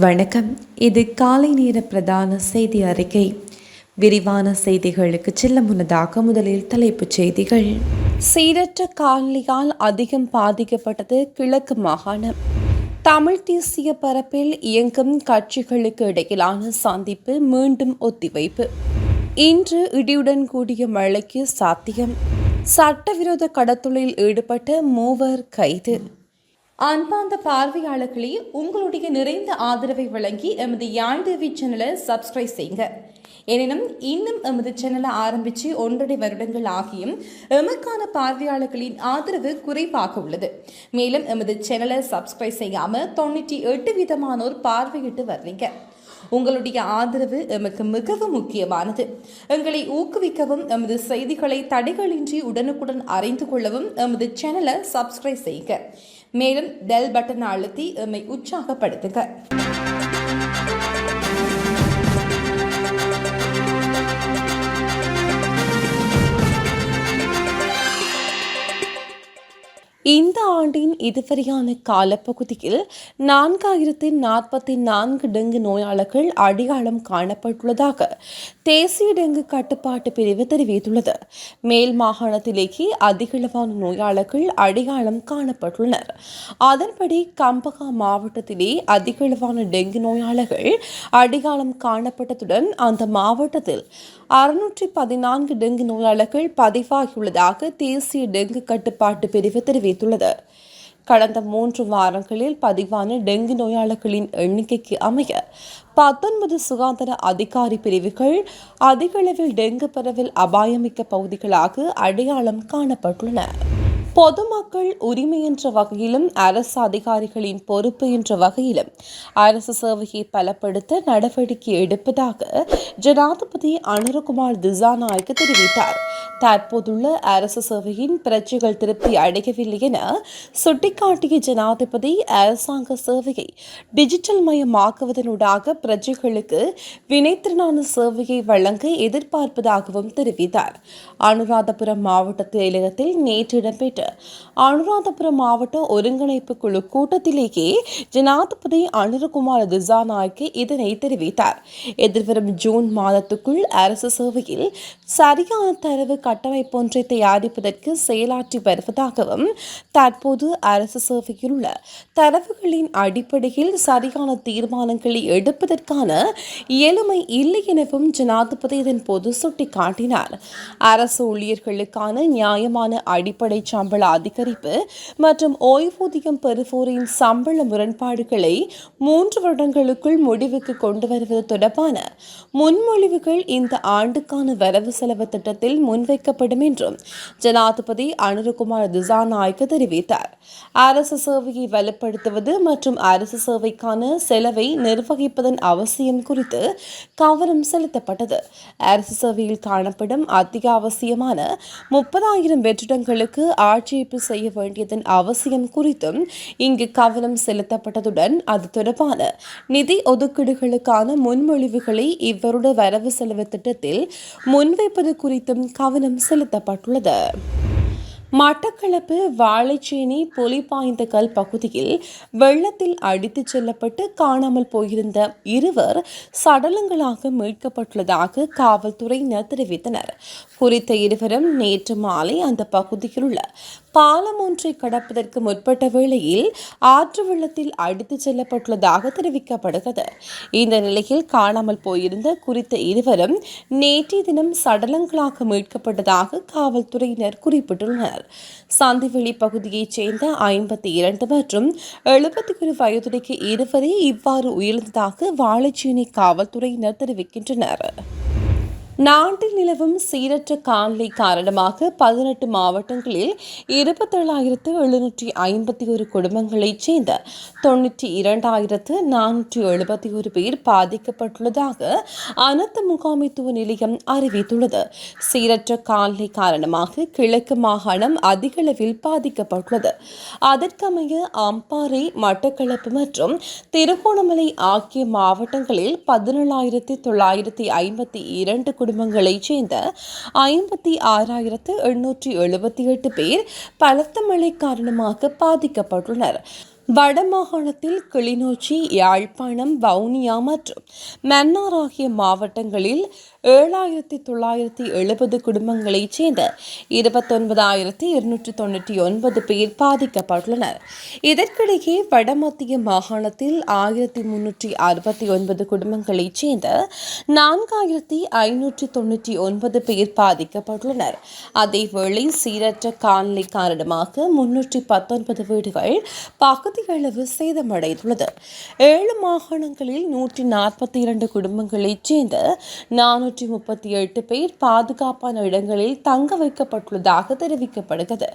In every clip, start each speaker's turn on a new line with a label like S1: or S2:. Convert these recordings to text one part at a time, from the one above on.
S1: வணக்கம். இது காலை நேர பிரதான செய்தி அறிக்கை. விரிவான செய்திகளுக்கு செல்ல முன்னதாக முதலில் தலைப்புச் செய்திகள். சீரற்ற காலனியால் அதிகம் பாதிக்கப்பட்டது கிழக்கு மாகாணம். தமிழ் தேசிய பரப்பில் இயங்கும் கட்சிகளுக்கு இடையிலான சந்திப்பு மீண்டும் ஒத்திவைப்பு. இன்று இடியுடன் கூடிய மழைக்கு சாத்தியம். சட்டவிரோத கடத்தொழில் ஈடுபட்ட மூவர் கைது. அன்பார்ந்த பார்வையாளர்களே உங்களுடைய நிறைந்த ஆதரவை வழங்கி எமது யாழ் டிவி சேனலை சப்ஸ்கிரைப் செய்யுங்க. எனினும் இன்னும் எமது சேனலை ஆரம்பித்து ஒன்றரை வருடங்கள் ஆகியும் எமக்கான பார்வையாளர்களின் ஆதரவு குறைவாக உள்ளது. மேலும் எமது சேனலை சப்ஸ்கிரைப் செய்யாமல் தொண்ணூற்றி எட்டு விதமானோர் பார்வையிட்டு வர்றீங்க உங்களுடைய ஆதரவு எமக்கு மிகவும் முக்கியமானது. எங்களை ஊக்குவிக்கவும் எமது செய்திகளை தடைகளின்றி உடனுக்குடன் அறிந்து கொள்ளவும் எமது சேனலை சப்ஸ்கிரைப் செய்யுங்க. மேலும் பெல் பட்டன் அழுத்தி எம்மை உற்சாகப்படுத்துக இந்த ஆண்டின் இதுவரையான காலப்பகுதியில் நான்காயிரத்தி நாற்பத்தி நான்கு டெங்கு நோயாளர்கள் அடையாளம் காணப்பட்டுள்ளதாக தேசிய டெங்கு கட்டுப்பாட்டு பிரிவு தெரிவித்துள்ளது. மேல் மாகாணத்திலேயே அதிகளவான நோயாளர்கள் அடையாளம் காணப்பட்டுள்ளனர். அதன்படி கம்பகா மாவட்டத்திலே அதிகளவான டெங்கு நோயாளர்கள் அடையாளம் காணப்பட்டதுடன் அந்த மாவட்டத்தில் அறுநூற்றி பதினான்கு டெங்கு நோயாளர்கள் பதிவாகியுள்ளதாக தேசிய டெங்கு கட்டுப்பாட்டு பிரிவு தெரிவித்துள்ளது. கடந்த மூன்று வாரங்களில் பதிவான டெங்கு நோயாளர்களின் எண்ணிக்கைக்கு அமைய பத்தொன்பது சுகாதார அதிகாரி பிரிவுகள் அதிகளவில் டெங்கு பரவல் அபாயமிக்க பகுதிகளாக அடையாளம் காணப்பட்டுள்ளன. பொதுமக்கள் உரிமை என்ற வகையிலும் அரசு அதிகாரிகளின் பொறுப்பு என்ற வகையிலும் அரசு சேவையை பலப்படுத்த நடவடிக்கை எடுப்பதாக ஜனாதிபதி அனுரகுமார் திசாநாயக்கு தெரிவித்தார். தற்போதுள்ள அரசு சேவையின் பிரஜைகள் திருப்தி அடையவில்லை என சுட்டிக்காட்டிய ஜனாதிபதி அரசாங்க சேவையை டிஜிட்டல் மயமாக்குவதனூடாக பிரஜைகளுக்கு வினைத்திறனான சேவையை வழங்க எதிர்பார்ப்பதாகவும் தெரிவித்தார். அனுராதபுரம் மாவட்ட செயலகத்தில் நேற்று இடம்பெற்ற அனுராதபுரம் மாவட்ட ஒருங்கிணைப்பு குழு கூட்டத்திலேயே ஜனாதிபதி அனுரகுமார் திசாநாயக்கு இதனை தெரிவித்தார். எதிர்வரும் ஜூன் மாதத்துக்குள் அரசு சேவையில் சரியான தரவு கட்டமைப்பொன்றை தயாரிப்பதற்கு செயலாற்றி வருவதாகவும் தற்போது அரசு சேவையில் உள்ள தரவுகளின் அடிப்படையில் சரியான தீர்மானங்களை எடுப்பதற்கான இயலுமை இல்லை எனவும் ஜனாதிபதி இதன் போது சுட்டிக்காட்டினார். அரசு ஊழியர்களுக்கான நியாயமான அடிப்படை சம்பள அதிகரிப்பு மற்றும் ஓய்வூதியம் பெறுவோரின் சம்பள முரண்பாடுகளை மூன்று வருடங்களுக்குள் முடிவுக்கு கொண்டு வருவது தொடர்பான முன்மொழிவுகள் இந்த ஆண்டுக்கான வரவு செலவு திட்டத்தில் முன்வைக்கப்படும் என்றும் ஜனாதிபதி அனுரகுமார் திசாநாயக்க தெரிவித்தார். அரசு சேவையை வலுப்படுத்துவது மற்றும் அரசு சேவைக்கான செலவை நிர்வகிப்பதன் அவசியம் குறித்து கவனம் செலுத்தப்பட்டது. அரசு சேவையில் காணப்படும் அத்தியாவசியமான முப்பதாயிரம் வெற்றிடங்களுக்கு ஆட்சேர்ப்பு செய்ய வேண்டியதன் அவசியம் குறித்தும் இங்கு கவனம் செலுத்தப்பட்டதுடன் அது தொடர்பான நிதி ஒதுக்கீடுகளுக்கான முன்மொழிவுகளை இவ்வருட வரவு செலவு திட்டத்தில் முன்வைப்பது குறித்தும் கவனம் செலுத்தப்பட்டுள்ளது. மட்டக்களப்பு வாழைச்சேனி பொலிபாய்ந்தகல் பகுதியில் வெள்ளத்தில் அடித்துச் செல்லப்பட்டு காணாமல் போயிருந்த இருவர் சடலங்களாக மீட்கப்பட்டுள்ளதாக காவல்துறையினர் தெரிவித்தனர். குறித்த இருவரும் நேற்று மாலை அந்த பகுதியில் உள்ள பாலம் ஒன்றை கடப்பதற்கு முற்பட்ட வேளையில் ஆற்று வெள்ளத்தில் அடித்துச் செல்லப்பட்டுள்ளதாக தெரிவிக்கப்படுகிறது. இந்த நிலையில் காணாமல் போயிருந்த குறித்த இருவரும் நேற்றைய தினம் சடலங்களாக மீட்கப்பட்டதாக காவல்துறையினர் குறிப்பிட்டுள்ளனர். சந்திவெளி பகுதியைச் சேர்ந்த ஐம்பத்தி இரண்டு மற்றும் எழுபத்தி ஒரு வயதுடைய இருவரே இவ்வாறு உயர்ந்ததாக வாழைச்சேனை காவல்துறையினர் தெரிவிக்கின்றனர். நாட்டில் நிலவும் சீரற்ற காலநிலை காரணமாக பதினெட்டு மாவட்டங்களில் இருபத்தேழாயிரத்து எழுநூற்றி ஐம்பத்தி ஒரு குடும்பங்களைச் சேர்ந்த தொண்ணூற்றி இரண்டாயிரத்து நானூற்றி எழுபத்தி ஒரு பேர் பாதிக்கப்பட்டுள்ளதாக அனர்த்த முகாமைத்துவ நிலையம் அறிவித்துள்ளது. சீரற்ற காலநிலை காரணமாக கிழக்கு மாகாணம் அதிகளவில் பாதிக்கப்பட்டுள்ளது. அதற்கமைய அம்பாறை மட்டக்களப்பு மற்றும் திருகோணமலை ஆகிய மாவட்டங்களில் பதினேழாயிரத்தி தொள்ளாயிரத்தி ஐம்பத்தி இரண்டு குடும்பங்களைச் சேர்ந்த ஐம்பத்தி ஆறாயிரத்து எண்ணூற்றி எழுபத்தி எட்டு பேர் பலத்த மழை காரணமாக பாதிக்கப்பட்டுள்ளனர். வடமாகாணத்தில் கிளிநொச்சி யாழ்ப்பாணம் வவுனியா மற்றும் மன்னார் ஆகிய மாவட்டங்களில் ஏழாயிரத்தி தொள்ளாயிரத்தி எழுபது குடும்பங்களைச் சேர்ந்த இருபத்தொன்பதாயிரத்தி இருநூற்றி தொண்ணூற்றி ஒன்பது பேர் பாதிக்கப்பட்டுள்ளனர். இதற்கிடையே வடமத்திய மாகாணத்தில் ஆயிரத்தி முன்னூற்றி அறுபத்தி ஒன்பது குடும்பங்களைச் சேர்ந்த நான்காயிரத்தி ஐநூற்றி தொண்ணூற்றி ஒன்பது பேர் பாதிக்கப்பட்டுள்ளனர். அதேவேளை சீரற்ற காலநிலை காரணமாக முன்னூற்றி பத்தொன்பது வீடுகள் பகுதியளவு சேதமடைந்துள்ளது. ஏழு மாகாணங்களில் நூற்றி நாற்பத்தி இரண்டு குடும்பங்களைச் சேர்ந்த நானூற்றி நானூற்றி முப்பத்தி எட்டு பேர் பாதுகாப்பான இடங்களில் தங்க வைக்கப்பட்டுள்ளதாக தெரிவிக்கப்படுகிறது.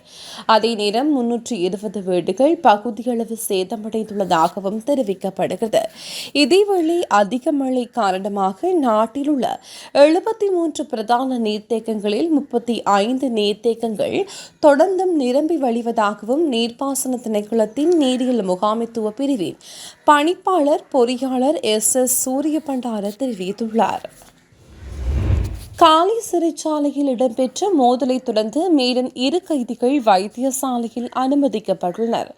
S1: அதே நேரம் முன்னூற்றி இருபது வீடுகள் பகுதியளவு சேதமடைந்துள்ளதாகவும் தெரிவிக்கப்படுகிறது. இதேவேளை அதிக மழை காரணமாக நாட்டில் உள்ள எழுபத்தி மூன்று பிரதான நீர்த்தேக்கங்களில் முப்பத்தி ஐந்து நீர்த்தேக்கங்கள் தொடர்ந்தும் நிரம்பி வழிவதாகவும் நீர்ப்பாசன திணைக்களத்தின் நீரியல் முகாமைத்துவ பிரிவின் பணிப்பாளர் பொறியாளர் எஸ் எஸ் சூரிய பண்டார தெரிவித்துள்ளார். காலி சிறைச்சாலையில் இடம்பெற்ற மோதலை தொடர்ந்து மேலும் இரு கைதிகள் வைத்தியசாலையில் அனுமதிக்கப்பட்டுள்ளனர்.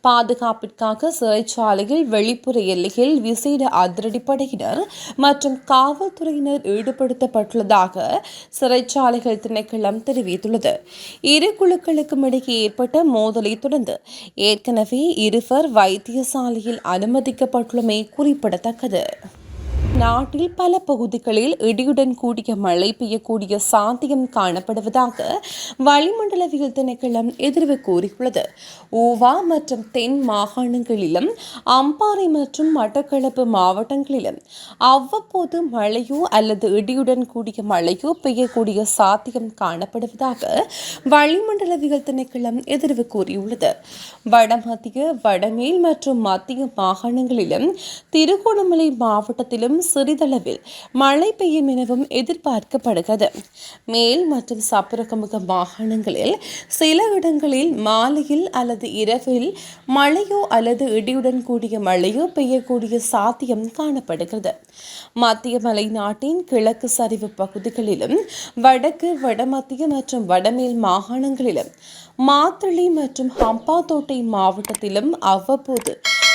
S1: பாதுகாப்பிற்காக சிறைச்சாலையில் வெளிப்புற எல்லையில் விசேட அதிரடிப்படையினர் மற்றும் காவல்துறையினர் ஈடுபடுத்தப்பட்டுள்ளதாக சிறைச்சாலைகள் திணைக்களம் தெரிவித்துள்ளது. இரு குழுக்களுக்கும் இடையே ஏற்பட்ட மோதலை தொடர்ந்து ஏற்கனவே இருவர் வைத்தியசாலையில் அனுமதிக்கப்பட்டுள்ளமை குறிப்பிடத்தக்கது. நாட்டில் பல பகுதிகளில் இடியுடன் கூடிய மழை பெய்யக்கூடிய சாத்தியம் காணப்படுவதாக வளிமண்டலவியல் திணைக்களம் எதிர்வு கூறியுள்ளது. ஊவா மற்றும் தென் மாகாணங்களிலும் அம்பாறை மற்றும் மட்டக்களப்பு மாவட்டங்களிலும் அவ்வப்போது மழையோ அல்லது இடியுடன் கூடிய மழையோ பெய்யக்கூடிய சாத்தியம் காணப்படுவதாக வளிமண்டலவியல் திணைக்களம் எதிர்வு கூறியுள்ளது. வடமத்திய வடமேல் மற்றும் மத்திய மாகாணங்களிலும் திருகோணமலை மாவட்டத்திலும் சிறிதளவில் மழை பெய்யும் எனவும் எதிர்பார்க்கப்படுகிறது. மேல் மற்றும் சப்புரகமுக மாகாணங்களில் சில இடங்களில் மாலையில் அல்லது இரவில் மழையோ அல்லது இடியுடன் கூடிய மழையோ பெய்யக்கூடிய சாத்தியம் காணப்படுகிறது. மத்திய மலை நாட்டின் கிழக்கு சரிவு பகுதிகளிலும் வடக்கு வடமத்திய மற்றும் வடமேல் மாகாணங்களிலும் மாத்தளி மற்றும் ஹம்பாத்தோட்டை மாவட்டத்திலும் அவ்வப்போது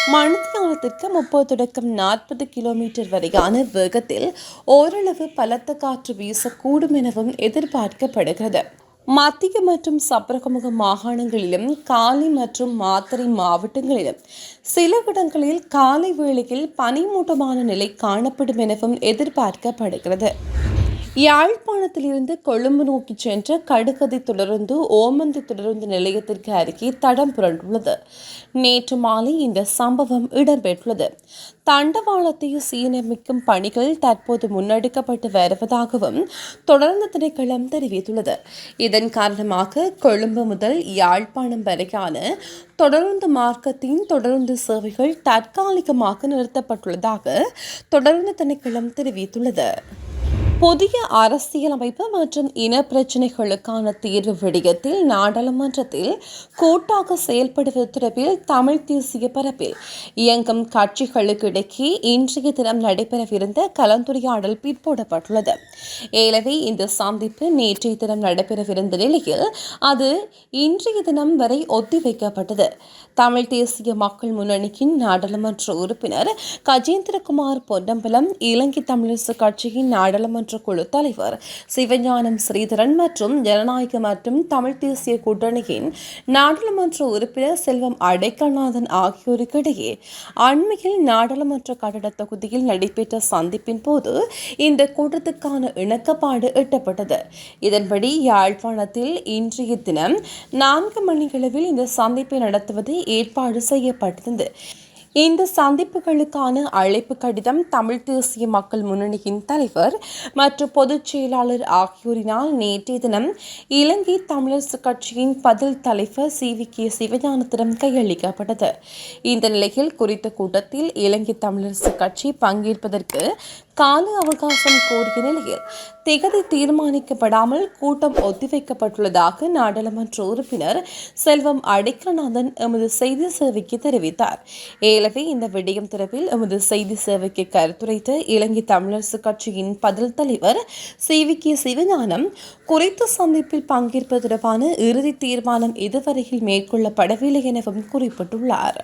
S1: மணித்தியாலத்திற்கு முப்பது தொடக்கம் நாற்பது கிலோமீட்டர் வரையான வேகத்தில் ஓரளவு பலத்த காற்று வீசக்கூடும் எனவும் எதிர்பார்க்கப்படுகிறது. மத்திய மற்றும் சப்ரகமுக மாகாணங்களிலும் காலி மற்றும் மாத்தறை மாவட்டங்களிலும் சில இடங்களில் காலை வேளையில் பனிமூட்டமான நிலை காணப்படும் எனவும் எதிர்பார்க்கப்படுகிறது. யாழ்ப்பாணத்திலிருந்து கொழும்பு நோக்கி சென்ற கடுகதி தொடர்ந்து ஓமந்தி தொடர்ந்து நிலையத்திற்கு அருகே தடம் புரண்டுள்ளது. நேற்று மாலை இந்த சம்பவம் இடம்பெற்றுள்ளது. தண்டவாளத்தை சீரமைக்கும் பணிகள் தற்போது முன்னெடுக்கப்பட்டு வருவதாகவும் தொடர்ந்து திணைக்களம் தெரிவித்துள்ளது. இதன் காரணமாக கொழும்பு முதல் யாழ்ப்பாணம் வரையான தொடர்ந்து மார்க்கத்தின் தொடர்ந்து சேவைகள் தற்காலிகமாக நிறுத்தப்பட்டுள்ளதாக தொடர்ந்து திணைக்களம் தெரிவித்துள்ளது. புதிய அரசியலமைப்பு மற்றும் இன பிரச்சினைகளுக்கான தீர்வு விடயத்தில் நாடாளுமன்றத்தில் கூட்டாக செயல்படுவது தொடர்பில் தமிழ் தேசிய பரப்பில் இயங்கும் கட்சிகளுக்கு இடையே இன்றைய தினம் நடைபெறவிருந்த கலந்துரையாடல் பிற்போடப்பட்டுள்ளது. எனவே இந்த சந்திப்பு நேற்றைய தினம் நடைபெறவிருந்த நிலையில் அது இன்றைய தினம் வரை ஒத்திவைக்கப்பட்டது. தமிழ் தேசிய மக்கள் முன்னணியின் நாடாளுமன்ற உறுப்பினர் கஜேந்திரகுமார் பொன்னம்பலம் இலங்கை தமிழரசு கட்சியின் நாடாளுமன்ற நாடாளுமன்ற குழு தலைவர் சிவஞானம் ஸ்ரீதரன் மற்றும் ஜனநாயக மற்றும் தமிழ் தேசிய கூட்டணியின் நாடாளுமன்ற உறுப்பினர் செல்வம் அடைக்கநாதன் ஆகியோருக்கிடையே அண்மையில் நாடாளுமன்ற கட்டட தொகுதியில் நடைபெற்ற சந்திப்பின் போது இந்த கூட்டத்துக்கான இணக்கப்பாடு எட்டப்பட்டது. இதன்படி யாழ்ப்பாணத்தில் இன்றைய தினம் நான்கு மணிகளவில் இந்த சந்திப்பை நடத்துவது ஏற்பாடு செய்யப்பட்டிருந்தது. இந்த சந்திப்புகளுக்கான அழைப்பு கடிதம் தமிழ் தேசிய மக்கள் முன்னணியின் தலைவர் மற்றும் பொதுச் செயலாளர் ஆகியோரினால் நேற்றைய தினம் இலங்கை தமிழரசு கட்சியின் பதில் தலைவர் சி வி கே சிவஞானத்திடம் கையளிக்கப்பட்டது. இந்த நிலையில் குறித்த கூட்டத்தில் இலங்கை தமிழரசு கட்சி பங்கேற்பதற்கு கால அவகாசம் கோரிய நிலையில் திகதி தீர்மானிக்கப்படாமல் கூட்டம் ஒத்திவைக்கப்பட்டுள்ளதாக நாடாளுமன்ற உறுப்பினர் செல்வம் அடைக்கநாதன் எமது செய்தி சேவைக்கு தெரிவித்தார் ஏலவே இந்த விடயம் தொடர்பில் எமது செய்தி சேவைக்கு கருத்துரைத்த இலங்கை தமிழரசு கட்சியின் பதில் தலைவர் சி வி கே சிவஞானம் குறித்த சந்திப்பில் பங்கேற்பது தொடர்பான இறுதி தீர்மானம் இதுவரையில் மேற்கொள்ளப்படவில்லை எனவும் குறிப்பிட்டுள்ளார்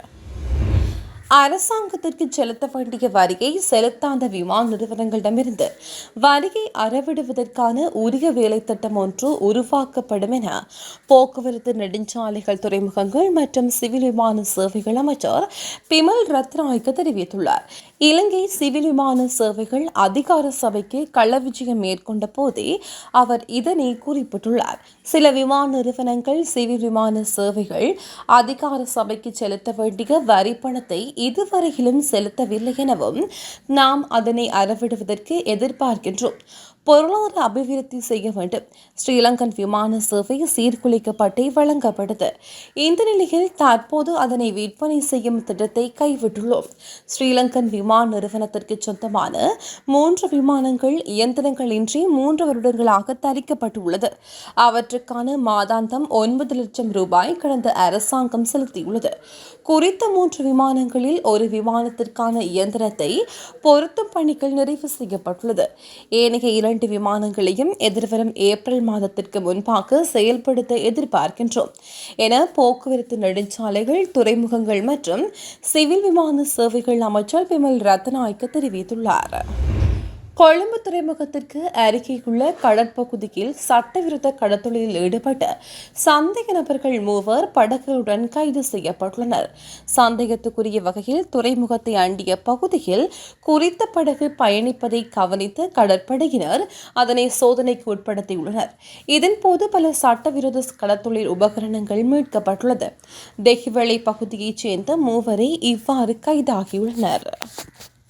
S1: அரசாங்கத்திற்கு செலுத்த வேண்டிய வரியை செலுத்தாத விமான நிறுவனங்களிடமிருந்து வரியை அறவிடுவதற்கான உரிய வேலை திட்டம் ஒன்று உருவாக்கப்படும் என போக்குவரத்து நெடுஞ்சாலைகள் துறைமுகங்கள் மற்றும் சிவில் விமான சேவைகள் அமைச்சர் பிமல் ரத்நாயக்க தெரிவித்துள்ளார். இலங்கை சிவில் விமான சேவைகள் அதிகார சபைக்கு கள்ளவிஜயம் விஜயம் மேற்கொண்ட போதே அவர் இதனை குறிப்பிட்டுள்ளார். சில விமான நிறுவனங்கள் சிவில் விமான சேவைகள் அதிகார சபைக்கு செலுத்த வேண்டிய வரி பணத்தை இதுவரையிலும் செலுத்தவில்லை எனவும் நாம் அதனை அறவிடுவதற்கு எதிர்பார்க்கின்றோம். பொருளாதார அபிவிருத்தி செய்ய வேண்டும். ஸ்ரீலங்கன் விமான சேவை சீர்குலைக்கப்பட்டு வழங்கப்பட்டது இந்த நிலையில் தற்போது அதனை விற்பனை செய்யும் திட்டத்தை கைவிட்டுள்ளோம். ஸ்ரீலங்கன் விமான நிறுவனத்திற்கு சொந்தமான மூன்று விமானங்கள் இயந்திரங்கள் இன்றி மூன்று வருடங்களாக தரிக்கப்பட்டுள்ளது. அவற்றுக்கான மாதாந்தம் ஒன்பது லட்சம் ரூபாய் கடந்த அரசாங்கம் செலுத்தியுள்ளது. குறித்த மூன்று விமானங்களில் ஒரு விமானத்திற்கான இயந்திரத்தை பொருத்தும் பணிகள் நிறைவு செய்யப்பட்டுள்ளது. ஏனைய இரண்டு இரண்டு விமானங்களையும் எதிர்வரும் ஏப்ரல் மாதத்திற்கு முன்பாக செயல்படுத்த எதிர்பார்க்கின்றோம். என போக்குவரத்து நெடுஞ்சாலைகள் துறைமுகங்கள் மற்றும் சிவில் விமான சேவைகள் அமைச்சர் பிமல் ரத்நாயக்க தெரிவித்துள்ளார். கொழும்பு துறைமுகத்திற்கு அருகேயுள்ள கடற்பகுதியில் சட்டவிரோத கடத்தொழிலில் ஈடுபட்ட சந்தேக நபர்கள் மூவர் படகுகளுடன் கைது செய்யப்பட்டுள்ளனர். சந்தேகத்துக்குரிய வகையில் துறைமுகத்தை அண்டிய பகுதியில் குறித்த படகு பயணிப்பதை கவனித்த கடற்படையினர் அதனை சோதனைக்கு உட்படுத்தியுள்ளனர். இதன்போது பல சட்டவிரோத கடத்தொழில் உபகரணங்கள் மீட்கப்பட்டுள்ளது. தெஹிவளை பகுதியைச் சேர்ந்த மூவரை இவ்வாறு கைதாகியுள்ளனர்.